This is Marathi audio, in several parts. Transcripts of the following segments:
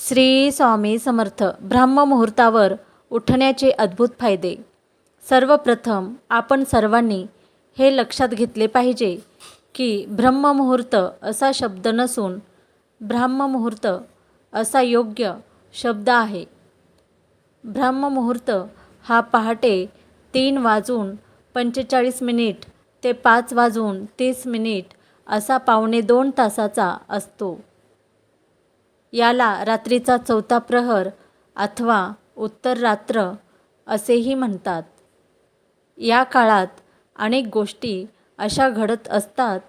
श्री स्वामी समर्थ ब्रह्ममुहूर्तावर उठण्याचे अद्भुत फायदे. सर्वप्रथम आपण सर्वांनी हे लक्षात घेतले पाहिजे की ब्रह्ममुहूर्त असा शब्द नसून ब्राह्ममुहूर्त असा योग्य शब्द आहे. ब्राह्ममुहूर्त हा पहाटे तीन वाजून पंचेचाळीस मिनिट ते पाच वाजून तीस मिनिट असा पावणे दोन तासाचा असतो. याला रात्रीचा चौथा प्रहर अथवा उत्तर रात्र असेही म्हणतात. या काळात अनेक गोष्टी अशा घडत असतात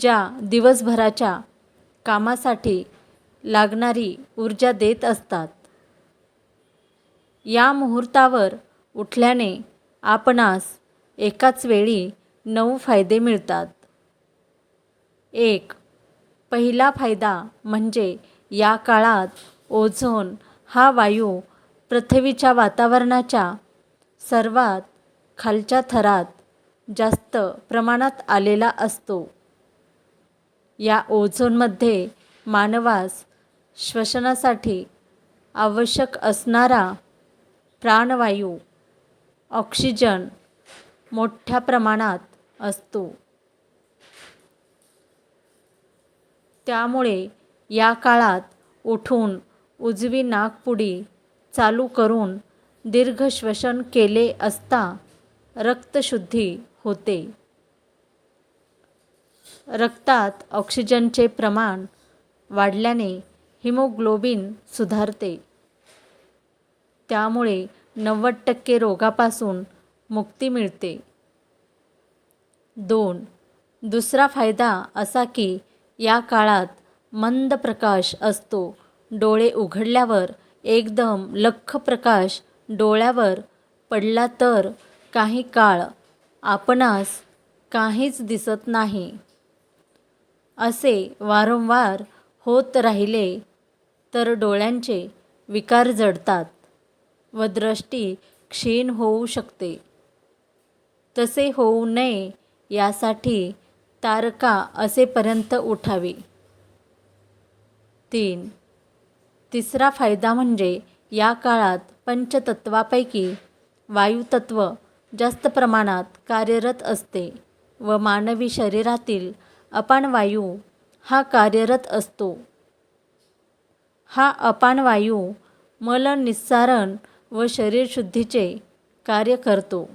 ज्या दिवसभराच्या कामासाठी लागणारी ऊर्जा देत असतात. या मुहूर्तावर उठल्याने आपणास एकाच वेळी नऊ फायदे मिळतात. एक पहिला फायदा म्हणजे या काळात ओझोन हा वायू पृथ्वीच्या वातावरणाच्या सर्वात खालच्या थरात जास्त प्रमाणात आलेला असतो. या ओझोनमध्ये मानवास श्वसनासाठी आवश्यक असणारा प्राणवायू ऑक्सिजन मोठ्या प्रमाणात असतो. त्यामुळे या काळात उठून उजवी नाकपुडी चालू करून दीर्घ श्वसन केले असता रक्तशुद्धी होते. रक्तात ऑक्सिजनचे प्रमाण वाढल्याने हिमोग्लोबिन सुधारते. त्यामुळे नव्वद टक्के रोगापासून मुक्ती मिळते. दोन दुसरा फायदा असा की या काळात मंद प्रकाश असतो. डोळे उघडल्यावर एकदम लख्ख प्रकाश डोळ्यावर पडला तर काही काळ आपणास काहीच दिसत नाही. असे वारंवार होत राहिले तर डोळ्यांचे विकार जडतात व दृष्टी क्षीण होऊ शकते. तसे होऊ नये यासाठी तारका असेपर्यंत उठावे. तीन. तिसरा फायदा म्हणजे या काळात पंचतत्वापैकी वायुतत्व जास्त प्रमाणात कार्यरत असते व मानवी शरीरातील अपानवायू हा कार्यरत असतो. हा अपानवायू मलनिस्सारण व शरीरशुद्धीचे कार्य करतो.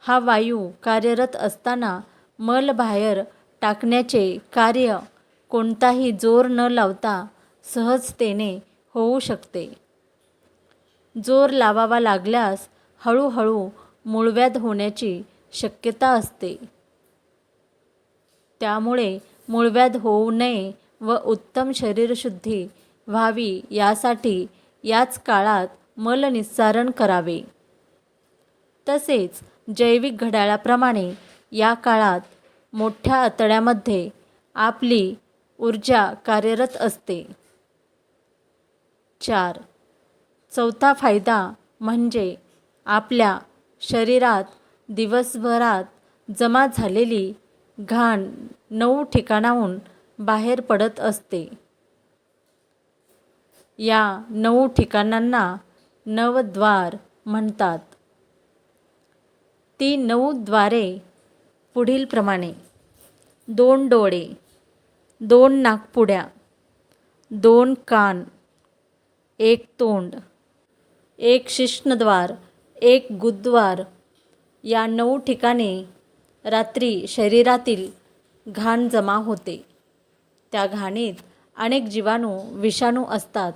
हा वायू कार्यरत असताना मल बाहेर टाकण्याचे कार्य कोणताही जोर न लावता सहजतेने होऊ शकते. जोर लावावा लागल्यास हळूहळू मूळव्याध होण्याची शक्यता असते. त्यामुळे मूळव्याध होऊ नये व उत्तम शरीरशुद्धी व्हावी यासाठी याच काळात मलनिस्सारण करावे. तसेच जैविक घड्याळाप्रमाणे या काळात मोठ्या आतड्यामध्ये आपली ऊर्जा कार्यरत असते. चार. चौथा फायदा म्हणजे आपल्या शरीरात दिवसभरात जमा झालेली घाण नऊ ठिकाणाहून बाहेर पडत असते. या नऊ ठिकाणांना नवद्वार म्हणतात. ती नऊ द्वारे पुढीलप्रमाणे दोन डोळे दोन नागपुड्या दोन कान एक तोंड एक शिष्णद्वार एक गुद्वार या नऊ ठिकाणी रात्री शरीरातील घाण जमा होते. त्या घाणीत अनेक जीवाणू विषाणू असतात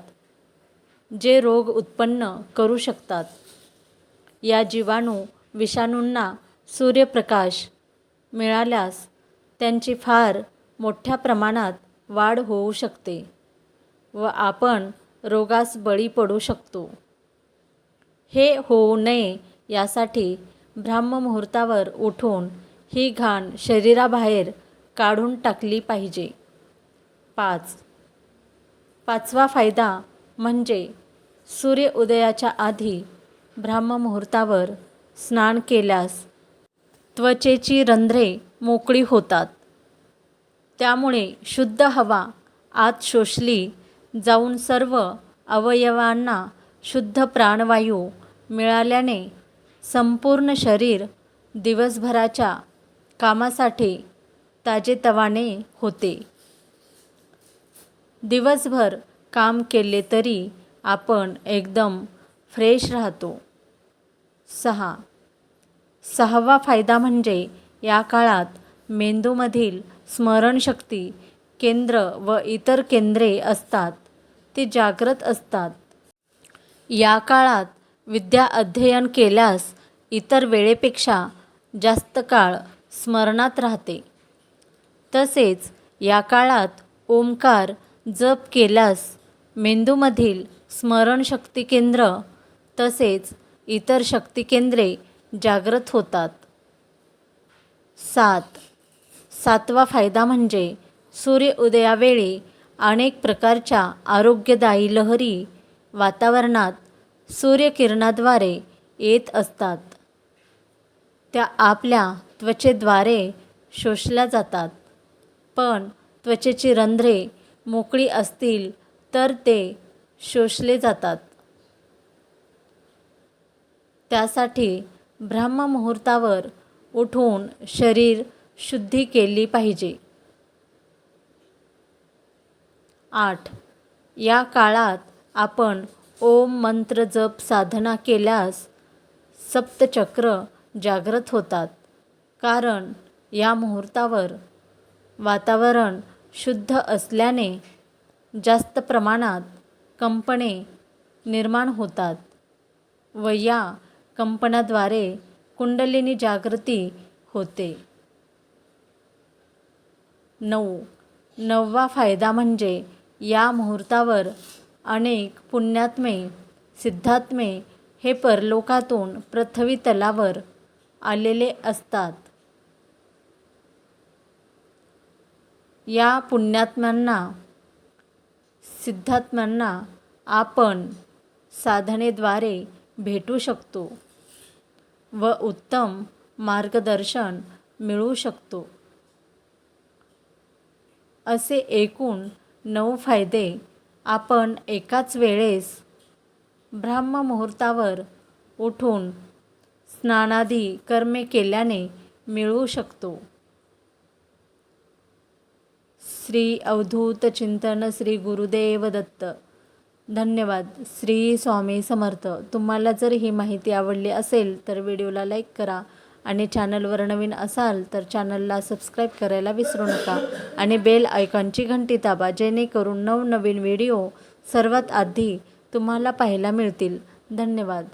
जे रोग उत्पन्न करू शकतात. या जीवाणू विषाणूंना सूर्यप्रकाश मिळाल्यास त्यांची फार मोठ्या प्रमाणात वाढ होऊ शकते व आपण रोगास बळी पडू शकतो. हे होऊ नये यासाठी ब्राह्ममुहूर्तावर उठून ही घाण शरीराबाहेर काढून टाकली पाहिजे. पाच. पाचवा फायदा म्हणजे सूर्य उदयाच्या आधी ब्राह्ममुहूर्तावर स्नान केल्यास त्वचेची रंध्रे मोकळी होतात. त्यामुळे शुद्ध हवा आत शोषली जाऊन सर्व अवयवांना शुद्ध प्राणवायू मिळाल्याने संपूर्ण शरीर दिवसभराच्या कामासाठी ताजेतवाने होते. दिवसभर काम केले तरी आपण एकदम फ्रेश राहतो. सहा. सहावा फायदा म्हणजे या काळात मेंदूमधील स्मरणशक्ती केंद्र व इतर केंद्रे असतात ते जागृत असतात. या काळात विद्या अध्ययन केल्यास इतर वेळेपेक्षा जास्त काळ स्मरणात राहते. तसेच या काळात ओंकार जप केल्यास मेंदूमधील स्मरणशक्ती केंद्र तसेच इतर शक्ती केंद्रे जागृत होतात. सात सातवा फायदा म्हणजे सूर्य उदयावेळी अनेक प्रकारच्या आरोग्यदायी लहरी वातावरणात सूर्यकिरणाद्वारे येत असतात. त्या आपल्या त्वचेद्वारे शोषल्या जातात. पण त्वचेची रंध्रे मोकळी असतील तर ते शोषले जातात. त्यासाठी ब्रह्ममुहूर्तावर उठून शरीर शुद्धी केली पाहिजे. आठ. या काळात आपण ओम मंत्र जप साधना केल्यास सप्तचक्र जागृत होतात. कारण या मुहूर्तावर वातावरण शुद्ध असल्याने जास्त प्रमाणात कंपने निर्माण होतात व या कंपनाद्वारे कुंडलिनी जागृती होते. नऊ. नववा फायदा म्हणजे या मुहूर्तावर अनेक पुण्यात्मे सिद्धात्मे हे परलोकातून पृथ्वी तलावर आलेले असतात. या पुण्यात्म्यांना सिद्धात्म्यांना आपण साधनेद्वारे भेटू शकतो व उत्तम मार्गदर्शन मिळू शकतो. असे एकूण नऊ फायदे आपण एकाच वेळेस ब्राह्ममुहूर्तावर उठून स्नानादी कर्मे केल्याने मिळू शकतो. श्री अवधूत चिंतन श्री गुरुदेव दत्त. धन्यवाद. श्री स्वामी समर्थ. तुम्हाला जर ही माहिती आवडली असेल तर व्हिडिओला लाईक करा. आणि चॅनलवर नवीन असाल तर चॅनलला सबस्क्राईब करायला विसरू नका आणि बेल आयकॉनची घंटी दाबा जेणेकरून नवनवीन व्हिडिओ सर्वात आधी तुम्हाला पाहायला मिळतील. धन्यवाद.